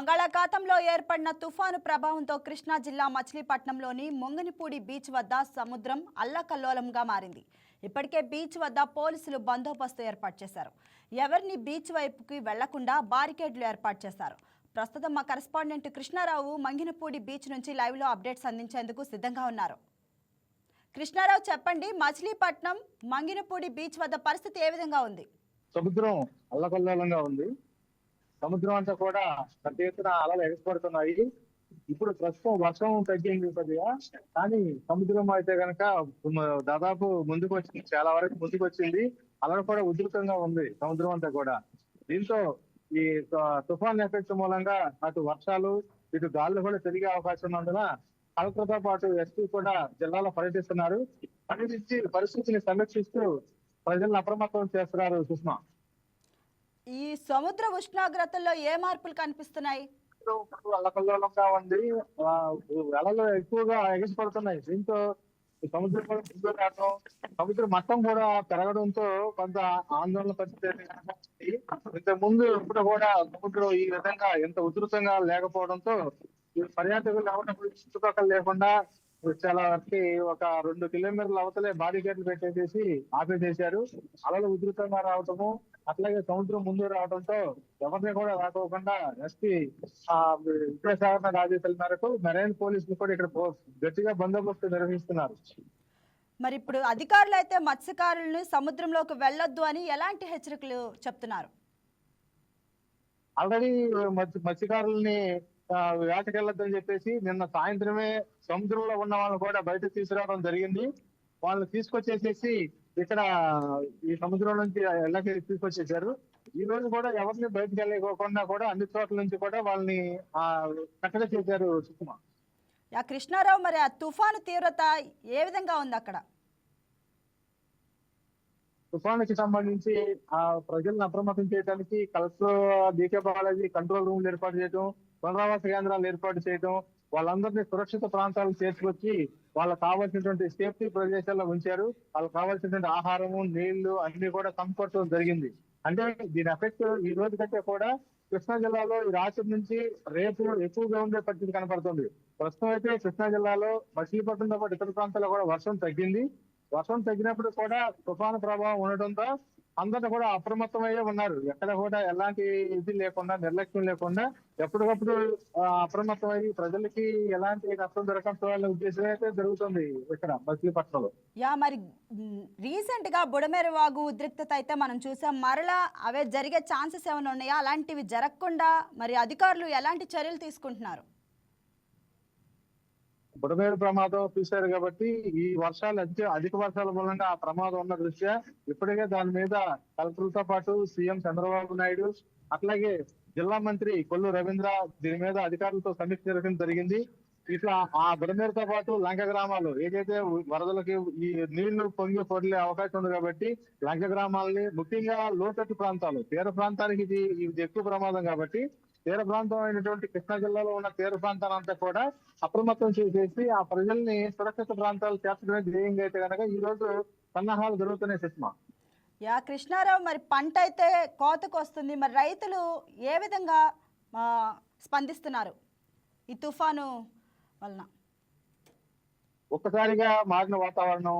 బంగాళాఖాతంలో ఏర్పడిన తుఫాను ప్రభావంతో కృష్ణా జిల్లా మచిలీపట్నంలోని ముంగనిపూడి బీచ్ వద్ద సముద్రం అల్లకల్లోలంగా మారింది. ఇప్పటికే బీచ్ వద్ద పోలీసులు బందోబస్తు ఏర్పాటు చేశారు. ఎవరిని బీచ్ వైపుకి వెళ్ళకుండా బారికేడ్లు ఏర్పాటు చేశారు. ప్రస్తుతం మా కరెస్పాండెంట్ కృష్ణారావు మంగినపూడి బీచ్ నుంచి లైవ్లో అప్డేట్స్ అందించేందుకు సిద్ధంగా ఉన్నారు. కృష్ణారావు చెప్పండి మచిలీపట్నం మంగినపూడి బీచ్ వద్ద పరిస్థితి ఏ విధంగా ఉంది? సముద్రం అల్లకల్లోలంగా ఉంది. సముద్రం అంతా కూడా పెద్ద ఎత్తున అలలు ఎగసిపడుతున్నాయి. ఇప్పుడు ప్రస్తుతం వర్షం తగ్గింది కొద్దిగా కానీ సముద్రం అయితే కనుక దాదాపు ముందుకు వచ్చింది చాలా వరకు ముందుకు వచ్చింది అలలు కూడా ఉధృతంగా ఉంది సముద్రం అంతా కూడా. దీంతో ఈ తుఫాన్ ఎఫెక్ట్ మూలంగా అటు వర్షాలు ఇటు గాలులు కూడా పెరిగే అవకాశం ఉన్నందున కలెక్టర్తో పాటు ఎస్పీ కూడా జిల్లాలో పర్యటిస్తున్నారు. పర్యటించి పరిస్థితిని సమీక్షిస్తూ ప్రజలను అప్రమత్తం చేస్తున్నారు సుష్మా. ఈ సముద్ర ఉష్ణోగ్రతల్లో ఏ మార్పులు కనిపిస్తున్నాయి? అలకల్లోలంగా ఉంది. అలలు ఎక్కువగా ఎగిసిపడుతున్నాయి దీంతో సముద్రం కూడా రావడం సముద్ర మట్టం కూడా పెరగడంతో కొంత ఆందోళన పరిస్థితి ఇంతకు ముందు ఇప్పుడు కూడా సముద్రం ఈ విధంగా ఎంత ఉధృతంగా లేకపోవడంతో పర్యాటకులు ఎవరినప్పుడు చుట్టుపక్కల లేకుండా చాలా వరకు ఒక రెండు కిలోమీటర్ల అవతలే బాడీగేట్లు పెట్టేసేసి ఆపేసేశారు. అలలు ఉధృతంగా రావటము అట్లాగే సముద్రం ముందు రావడంతో ఎవరిని కూడా రాకోకుండా ఎస్పీ విద్యాసాగర్ ఆదేశాల మేరకు మెరైన్ పోలీసులు కూడా ఇక్కడ గట్టిగా బందోబస్తు నిర్వహిస్తున్నారు. మరి ఇప్పుడు అధికారులు అయితే మత్స్యకారులను సముద్రంలోకి వెళ్ళొద్దు అని ఎలాంటి హెచ్చరికలు చెప్తున్నారు? ఆల్రెడీ మత్స్య మత్స్యకారుల్ని వేటకెళ్ళొద్దని చెప్పేసి నిన్న సాయంత్రమే సముద్రంలో ఉన్న వాళ్ళని కూడా బయటకు తీసుకురావడం జరిగింది. వాళ్ళని తీసుకొచ్చేసేసి ఇక్కడ ఈ సముద్రం నుంచి ఎల్లకి తీసుకొచ్చేసారు ఈ రోజు కూడా ఎవరిని బయటకు వెళ్ళకోకుండా కూడా అన్ని చోట్ల నుంచి కూడా వాళ్ళని ఆ కట్టడి చేశారు సుకుమ యా కృష్ణారావు మరి ఆ తుఫాను తీవ్రత ఏ విధంగా ఉంది అక్కడ? తుఫానుకి సంబంధించి ఆ ప్రజలను అప్రమత్తం చేయడానికి కలెక్టర్ డీకే బాలాజీ కంట్రోల్ రూమ్లు ఏర్పాటు చేయడం పునరావాస కేంద్రాలు ఏర్పాటు చేయడం వాళ్ళందరినీ సురక్షిత ప్రాంతాలకు చేసుకొచ్చి వాళ్ళకి కావాల్సినటువంటి సేఫ్టీ ప్రదేశాల్లో ఉంచారు. వాళ్ళకి కావాల్సినటువంటి ఆహారము నీళ్ళు అన్ని కూడా సమకూర్చడం జరిగింది. అంటే దీని ఎఫెక్ట్ ఈ రోజు కంటే కూడా కృష్ణా జిల్లాలో ఈ రాత్రి నుంచి రేపు ఎక్కువగా ఉండే పరిస్థితి కనపడుతుంది. ప్రస్తుతం అయితే కృష్ణా జిల్లాలో మచిలీపట్నంతో పాటు ఇతర ప్రాంతాల్లో కూడా వర్షం తగ్గింది. వర్షం తగ్గినప్పుడు కూడా తుఫాను ప్రభావం ఉండటంతో అందరూ కూడా అప్రమత్తమయ్యే ఉన్నారు. ఎక్కడ కూడా ఎలాంటి ఇది లేకుండా నిర్లక్ష్యం లేకుండా ఎప్పటికప్పుడు ఆ, అప్రమత్తమయ్యి ప్రజలకి ఎలాంటి నష్టం దొరకడం ఉద్దేశం అయితే జరుగుతుంది ఇక్కడ మచిలీపట్నంలో యా మరి రీసెంట్గా బుడమేరు వాగు ఉద్రిక్తత అయితే మనం చూసాం. మరలా అవే జరిగే ఛాన్సెస్ ఏమైనా ఉన్నాయా? అలాంటివి జరగకుండా మరి అధికారులు ఎలాంటి చర్యలు తీసుకుంటున్నారు? బుడమేరు ప్రమాదం చూశారు కాబట్టి ఈ వర్షాలు అధిక అధిక వర్షాల మూలంగా ఆ ప్రమాదం ఉన్న దృష్ట్యా ఇప్పటికే దాని మీద కలెక్టర్లతో పాటు సీఎం చంద్రబాబు నాయుడు అట్లాగే జిల్లా మంత్రి కొల్లు రవీంద్ర దీని మీద అధికారులతో సమీక్ష జరగడం జరిగింది. ఇట్లా ఆ బుడమేరుతో పాటు లంక గ్రామాలు ఏదైతే వరదలకి ఈ నీళ్ళు పొంగి పొడిలే అవకాశం ఉంది కాబట్టి లంక గ్రామాలని ముఖ్యంగా లోతట్టు ప్రాంతాలు తీర ప్రాంతానికి ఇది ఇది ఎక్కువ ప్రమాదం కాబట్టి తీర ప్రాంతం అయినటువంటి కృష్ణా జిల్లాలో ఉన్న తీర ప్రాంతాలంతా కూడా అప్రమత్తం చేసేసి ఆ ప్రజల్ని సురక్షిత ప్రాంతాలు చేర్చడమే ధ్యేయంగా అయితే కనుక ఈ రోజు సన్నాహాలు జరుగుతున్నాయి సుష్మా. యా కృష్ణారావు మరి పంట అయితే కోతకు వస్తుంది. మరి రైతులు ఏ విధంగా స్పందిస్తున్నారు? ఈ తుఫాను వలన. ఒక్కసారిగా మారిన వాతావరణం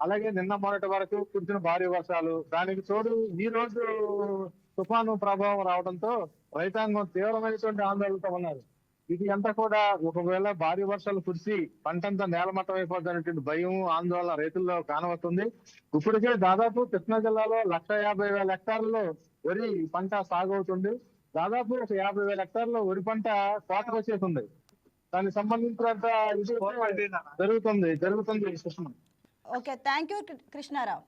అలాగే నిన్న మొన్నటి వరకు కురిసిన భారీ వర్షాలు దానికి తోడు ఈ రోజు తుఫాను ప్రభావం రావడంతో రైతాంగం తీవ్రమైనటువంటి ఆందోళనతో ఉన్నారు. ఇది అంతా కూడా ఒకవేళ భారీ వర్షాలు కురిసి పంటంతా నేలమట్టం అయిపోతున్నటువంటి భయం ఆందోళన రైతుల్లో కానవస్తుంది. ఇప్పటికే దాదాపు కృష్ణా జిల్లాలో లక్ష యాభై వేల హెక్టార్లలో వరి పంట సాగు అవుతుంది. దాదాపు ఒక యాభై వేల హెక్టార్లో వరి పంట కోతకు వచ్చేసింది దానికి సంబంధించినంత జరుగుతుంది జరుగుతుంది ఓకే థ్యాంక్ యూ కృష్ణారావు.